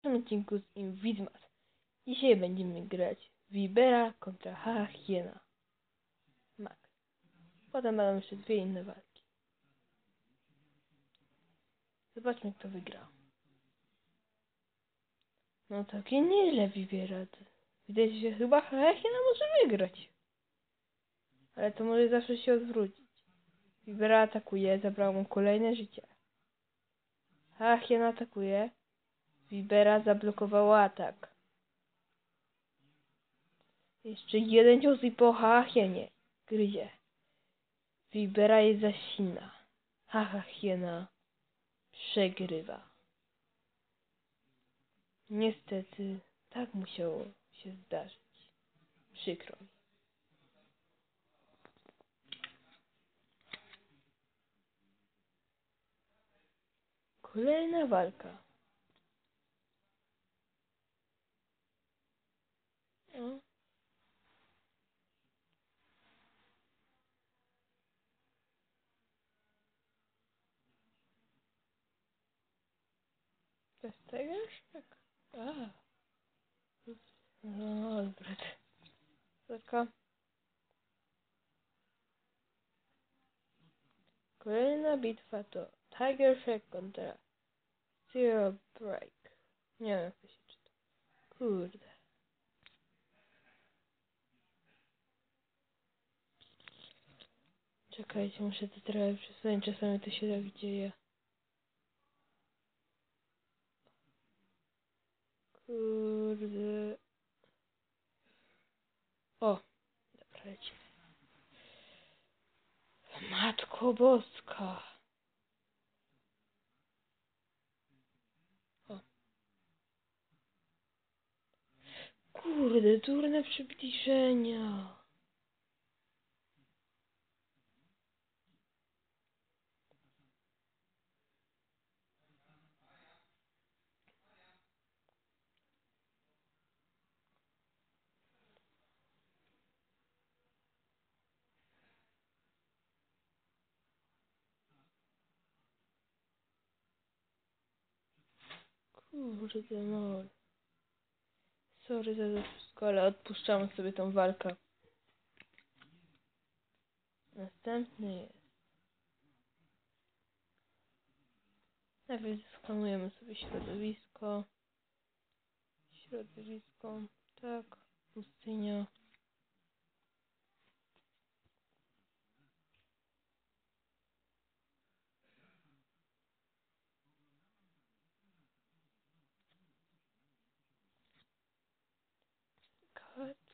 tym odcinku z Invidmas. Dzisiaj będziemy grać Vibera kontra Haha Hiena. Max. Potem będą jeszcze dwie inne walki. Zobaczmy kto wygra. No takie nieźle Vibera. Widać, że chyba Haha Hiena może wygrać. Ale to może zawsze się odwrócić. Vibera atakuje, zabrał mu kolejne życie. Haha Hiena atakuje. Vibera zablokowała atak. Jeszcze jeden cios i po hachienie gryzie. Vibera jest zaś silna. Haha hiena przegrywa. Niestety tak musiało się zdarzyć. Przykro mi. Kolejna walka. O. Bez tego już tak. A. No, dobra. Taka. Kolejna bitwa to Tiger Shack kontra Zero Break. Nie wiem jak to się czyta. Kurde. Czekajcie, muszę to trochę przesunąć, czasami to się tak dzieje. Kurde. O, dobra, lecimy. Matko Boska. O. Kurde, durne przybliżenia. Kurde, no. Sorry za to wszystko, ale odpuszczamy sobie tą walkę. Następny jest. Najpierw skanujemy sobie środowisko. Środowisko, tak, pustynia.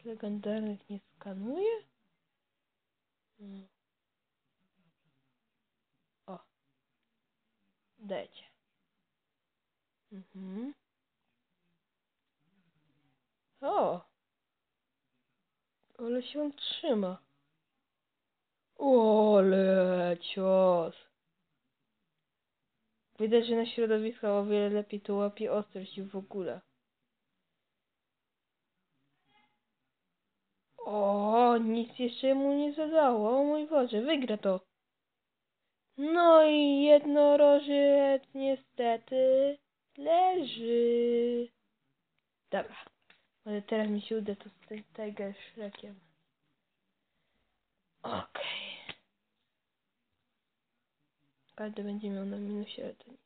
Legendarnych nie skanuje? Hmm. O. Dajcie. Mhm. O. Ale się on trzyma. O, ale cios. Widać, że na środowisko o wiele lepiej to łapie ostrość w ogóle. O, nic jeszcze mu nie zadało. O mój Boże, wygra to. No i jednorożec niestety leży. Dobra. Ale teraz mi się uda to z tym Tiger Shrekiem. Okej. Każdy będzie miał na minusie, ale to nic.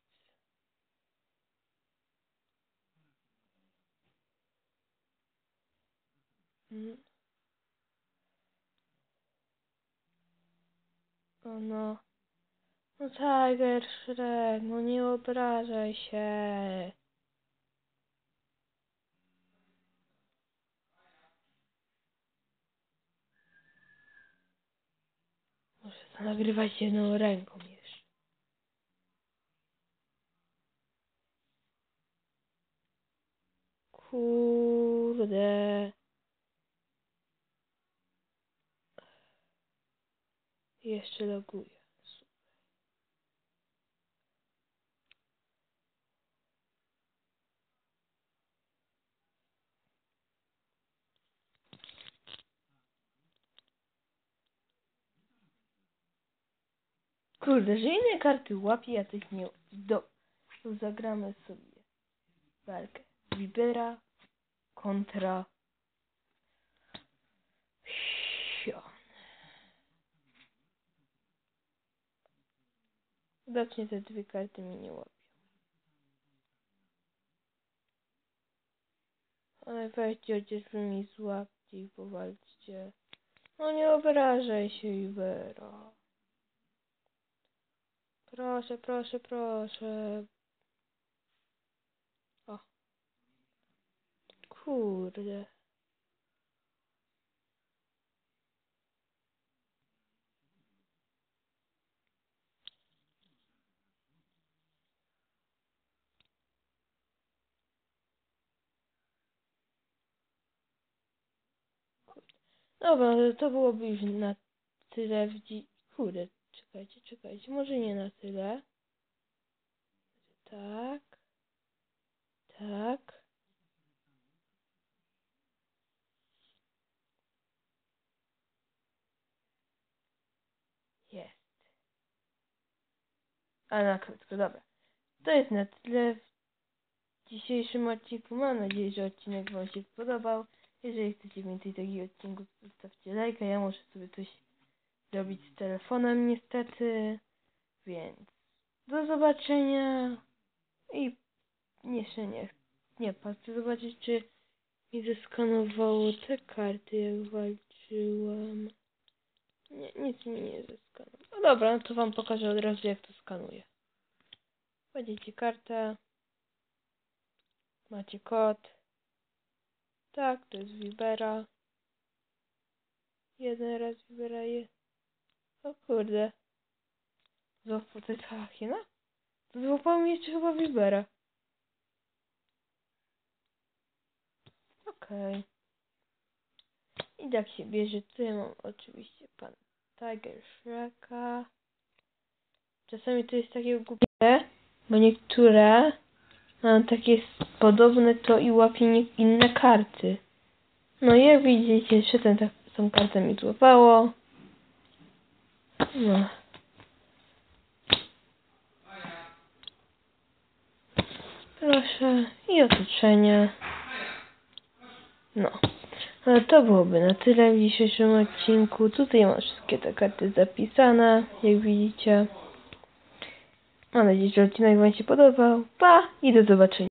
Mm. O no. No Tiger Shrek, no nie obrażaj się. Muszę to nagrywać jedną ręką jeszcze. Kurde. Jeszcze loguję. Kurde, że inne karty łapie, a tych nie. Do. Zagramy sobie walkę. Vibera kontra Widocznie te dwie karty mi nie łapią. Ale weźcie chociaż wy mi złapcie i powalczcie. No nie obrażaj się, Ibera. Proszę, proszę, proszę. O. Kurde. Dobra, to byłoby już na tyle w dzi... Kurde, czekajcie, czekajcie, może nie na tyle. Tak. Tak. Jest. A na krótko, dobra. To jest na tyle w dzisiejszym odcinku. Mam nadzieję, że odcinek Wam się podobał. Jeżeli chcecie więcej takich odcinków, zostawcie lajka. Ja muszę sobie coś zrobić z telefonem niestety. Więc do zobaczenia. I jeszcze nie, nie patrzę zobaczyć, czy mi zeskanowało te karty, jak walczyłam. Nie, nic mi nie zeskanowało. No dobra, no to wam pokażę od razu, jak to skanuję. Wchodzicie kartę. Macie kod. Tak, to jest Vibera. Jeden raz Vibera je. O kurde. Złapał to jest Hachina? To złapał mi jeszcze chyba Vibera. Okej. I tak się bierze. Tutaj mam oczywiście pan Tiger Shreka. Czasami to jest takie głupie, bo niektóre mają takie podobne to i łapie inne karty. No jak widzicie, jeszcze ten, tak, tą kartę mi złapało. No. Proszę. I otoczenie. No. Ale to byłoby na tyle w dzisiejszym odcinku. Tutaj mam wszystkie te karty zapisane, jak widzicie. Mam nadzieję, że odcinek Wam się podobał. Pa i do zobaczenia.